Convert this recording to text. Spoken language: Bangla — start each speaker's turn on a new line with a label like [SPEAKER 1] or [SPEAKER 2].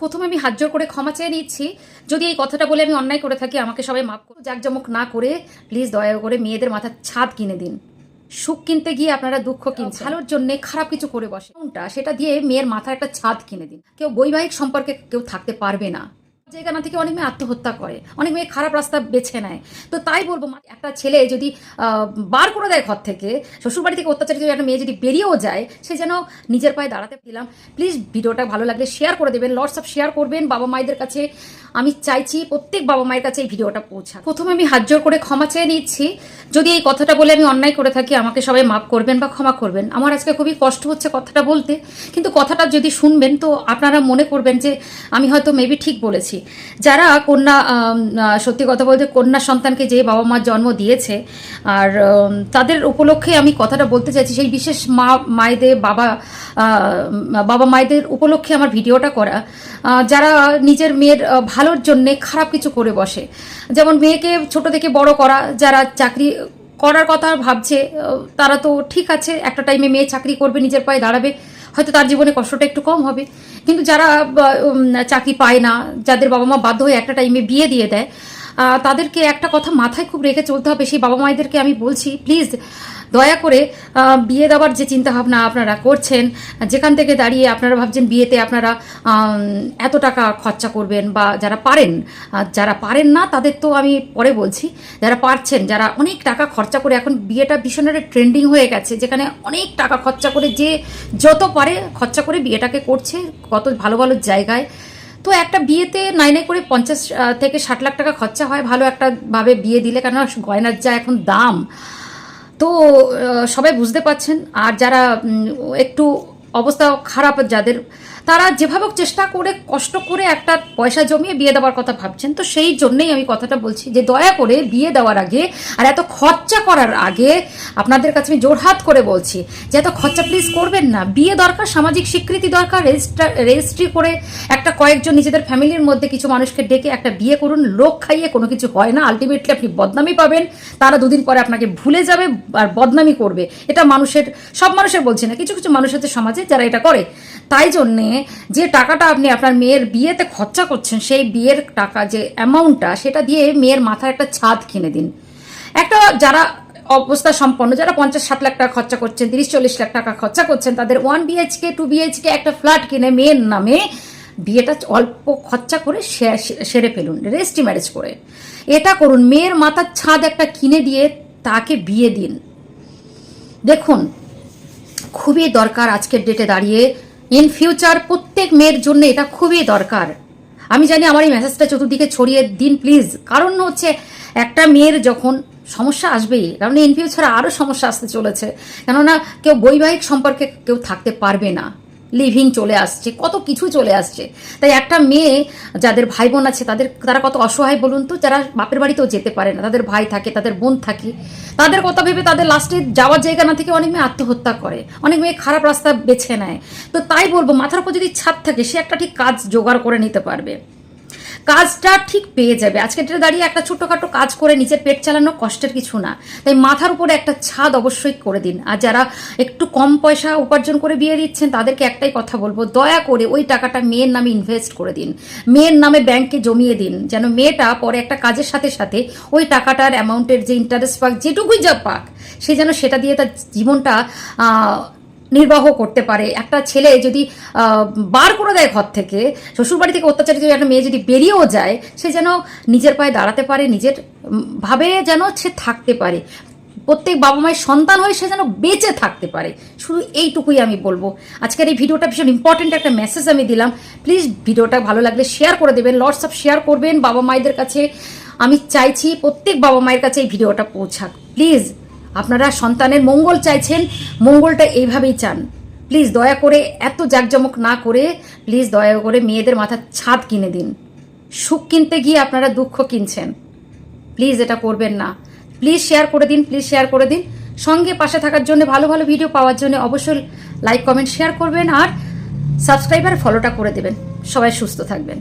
[SPEAKER 1] প্রথমে আমি হাত জোর করে ক্ষমা চেয়ে নিচ্ছি। যদি এই কথাটা বলে আমি অন্যায় করে থাকি আমাকে সবাই মাফ করো জাকজমক না করে প্লিজ দয়া করে মেয়েদের মাথার ছাদ কিনে দিন। সুখ কিনতে গিয়ে আপনারা দুঃখ কিনছেন। ভালোর জন্য খারাপ কিছু করে বসে। কোনটা? সেটা দিয়ে মেয়ের মাথার একটা ছাদ কিনে দিন। কেউ বৈবাহিক সম্পর্কে কেউ থাকতে পারবে না। জায়গা থেকে অনেক মেয়ে আত্মহত্যা করে, অনেক মেয়ে খারাপ রাস্তা বেছে নেয়। তো তাই বলব একটা ছেলে যদি বার করে দেয় ঘর থেকে, শ্বশুরবাড়ি থেকে অত্যাচারিত একটা মেয়ে যদি বেরিয়েও যায়, সে যেন নিজের পায়ে দাঁড়াতে দিলাম। প্লিজ ভিডিওটা ভালো লাগলে শেয়ার করে দেবেন লটস অফ শেয়ার করবেন। বাবা মায়েদের কাছে আমি চাইছি প্রত্যেক বাবা মায়ের কাছে এই ভিডিওটা পৌঁছা প্রথমে আমি হাত জোর করে ক্ষমা চেয়ে নিচ্ছি। যদি এই কথাটা বলে আমি অন্যায় করে থাকি, আমাকে সবাই মাফ করবেন বা ক্ষমা করবেন। আমার আজকে খুবই কষ্ট হচ্ছে কথাটা বলতে। কিন্তু কথাটা যদি শুনবেন, তো আপনারা মনে করবেন যে, আমি হয়তো মেবি ঠিক বলেছি। যারা কন্যা সত্যি কথা বলতে কন্যা সন্তানকে যে বাবা মার জন্ম দিয়েছে, আর তাদের উপলক্ষে আমি কথাটা বলতে চাইছি, সেই বিশেষ মা, মায়েদের বাবা বাবা মায়েদের উপলক্ষে আমার ভিডিওটা করা যারা নিজের মেয়ের ভালোর জন্যে খারাপ কিছু করে বসে, যেমন মেয়েকে ছোট থেকে বড় করা, যারা চাকরি করার কথা ভাবছে তারা তো ঠিক আছে, একটা টাইমে মেয়ে চাকরি করবে, নিজের পায়ে দাঁড়াবে হয়তো তার জীবনে কষ্টটা একটু কম হবে। কিন্তু যারা চাকরি পায় না, যাদের বাবা মা বাধ্য হয়ে একটা টাইমে বিয়ে দিয়ে দেয় তাদেরকে একটা কথা মাথায় খুব রেখে চলতে হবে। সেই বাবা মায়েদেরকে আমি বলছি প্লিজ দয়া করে বিয়ে দেওয়ার যে চিন্তা ভাবনা আপনারা করছেন, যেখান থেকে দাঁড়িয়ে আপনারা ভাবছেন বিয়েতে আপনারা এত টাকা খরচা করবেন বা যারা পারেন যারা পারেন না তাদের তো আমি পরে বলছি, যারা পারছেন, যারা অনেক টাকা খরচা করে এখন বিয়েটা ভীষণ একটা ট্রেন্ডিং হয়ে গেছে, যেখানে অনেক টাকা খরচা করে যে যত পারে খরচা করে বিয়েটাকে করছে, কত ভালো ভালো জায়গায়। তো একটা বিয়েতে নাই নাই করে পঞ্চাশ থেকে ষাট লাখ টাকা খরচা হয়, ভালো একটা ভাবে বিয়ে দিলে কেন গয়নার যা এখন দাম তো সবাই বুঝতে পাচ্ছেন আর যারা একটু অবস্থা খারাপ যাদের তারা যেভাবে চেষ্টা করে, কষ্ট করে একটা পয়সা জমিয়ে বিয়ে দেওয়ার কথা ভাবছেন। তো সেই জন্যেই আমি কথাটা বলছি যে দয়া করে বিয়ে দেওয়ার আগে আর এত খরচা করার আগে আপনাদের কাছে আমি জোরহাত করে বলছি যে এত খরচা প্লিজ করবেন না। বিয়ে দরকার, সামাজিক স্বীকৃতি দরকার রেজিস্টার রেজিস্ট্রি করে একটা কয়েকজন নিজেদের ফ্যামিলির মধ্যে কিছু মানুষকে ডেকে একটা বিয়ে করুন, লোক খাইয়ে কোনো কিছু হয় না। আলটিমেটলি আপনি বদনামি পাবেন, তারা দুদিন পরে আপনাকে ভুলে যাবে আর বদনামি করবে। এটা মানুষের, সব মানুষের বলছি না, কিছু কিছু মানুষ আছে সমাজে যারা এটা করে। তাই জন্যে যে টাকাটা আপনি আপনার মেয়ের বিয়েতে খরচা করছেন, সেই বিয়ের টাকা যে অ্যামাউন্টটা সেটা দিয়ে মেয়ের মাথার একটা ছাদ কিনে দিন। একটা যারা অবস্থা সম্পন্ন, যারা পঞ্চাশ ষাট লাখ টাকা খরচা করছেন, তিরিশ চল্লিশ লাখ টাকা খরচা করছেন, তাদের ওয়ান বিএইচকে টু বিএইচকে একটা ফ্ল্যাট কিনে মেয়ের নামে বিয়েটা অল্প খরচা করে সেরে ফেলুন রেজিস্ট্রি ম্যারেজ করে। এটা করুন, মেয়ের মাথার ছাদ একটা কিনে দিয়ে তাকে বিয়ে দিন। দেখুন, খুবই দরকার আজকের ডেটে দাঁড়িয়ে ইন ফিউচার প্রত্যেক মেয়ের জন্য এটা খুবই দরকার। আমি জানি আমার এই মেসেজটা চতুর্দিকে ছড়িয়ে দিন প্লিজ কারণ হচ্ছে একটা মেয়ের যখন সমস্যা আসবেই, কারণ ইন ফিউচার আরও সমস্যা আসতে চলেছে। কেননা কেউ বৈবাহিক সম্পর্কে কেউ থাকতে পারবে না। লিভিং চলে আসছে, কত কিছু চলে আসছে। তাই একটা মেয়ে যাদের ভাই বোন আছে, তাদের, তারা কত অসহায় বলুন তো, যারা বাপের বাড়িতেও যেতে পারে না, তাদের ভাই থাকে, তাদের বোন থাকে, তাদের কথা ভেবে তাদের লাস্টে যাওয়ার জায়গা না থেকে অনেক মেয়ে আত্মহত্যা করে, অনেক মেয়ে খারাপ রাস্তা বেছে নেয়। তো তাই বলব, মাথার উপর যদি ছাদ থাকে, সে একটা ঠিক কাজ জোগাড় করে নিতে পারবে। কাজটা ঠিক পেয়ে যাবে। আজকে ডেটে দাঁড়িয়ে একটা ছোট্টখাটো কাজ করে নিজের পেট চালানো কষ্টের কিছু না। তাই মাথার উপরে একটা ছাদ অবশ্যই করে দিন। আর যারা একটু কম পয়সা উপার্জন করে বিয়ে দিচ্ছেন, তাদেরকে একটাই কথা বলব, দয়া করে ওই টাকাটা মেয়ের নামে ইনভেস্ট করে দিন। মেয়ের নামে ব্যাংকে জমিয়ে দিন। যেন মেয়েটা পরে একটা কাজের সাথে সাথে ওই টাকাটার অ্যামাউন্টের যে ইন্টারেস্ট পাক, যেটুকুই যা পাক, সে যেন সেটা দিয়ে তার জীবনটা নির্বাহ করতে পারে। একটা ছেলে যদি বার করে দেয় ঘর থেকে, শ্বশুরবাড়ি থেকে অত্যাচারিত একটা মেয়ে যদি বেরিয়েও যায়, সে যেন নিজের পায়ে দাঁড়াতে পারে, নিজের ভাবে যেন সে থাকতে পারে। প্রত্যেক বাবা মায়ের সন্তান হয়ে সে যেন বেঁচে থাকতে পারে। শুধু এইটুকুই আমি বলব। আজকের এই ভিডিওটা ভীষণ ইম্পর্টেন্ট একটা মেসেজ আমি দিলাম। প্লিজ ভিডিওটা ভালো লাগলে শেয়ার করে দেবেন লটস অফ শেয়ার করবেন বাবা মায়েদের কাছে। আমি চাইছি প্রত্যেক বাবা মায়ের কাছে এই ভিডিওটা পৌঁছাক। প্লিজ আপনারা সন্তানের মঙ্গল চাইছেন, মঙ্গলটা এইভাবেই চান। প্লিজ দয়া করে এত জাঁকজমক না করে, প্লিজ দয়া করে মেয়েদের মাথার ছাদ কিনে দিন। সুখ কিনতে গিয়ে আপনারা দুঃখ কিনছেন। প্লিজ এটা করবেন না। প্লিজ শেয়ার করে দিন, প্লিজ শেয়ার করে দিন। সঙ্গে পাশে থাকার জন্য, ভালো ভালো ভিডিও পাওয়ার জন্য অবশ্যই লাইক, কমেন্ট, শেয়ার করবেন আর সাবস্ক্রাইবার, ফলোটা করে দেবেন। সবাই সুস্থ থাকবেন।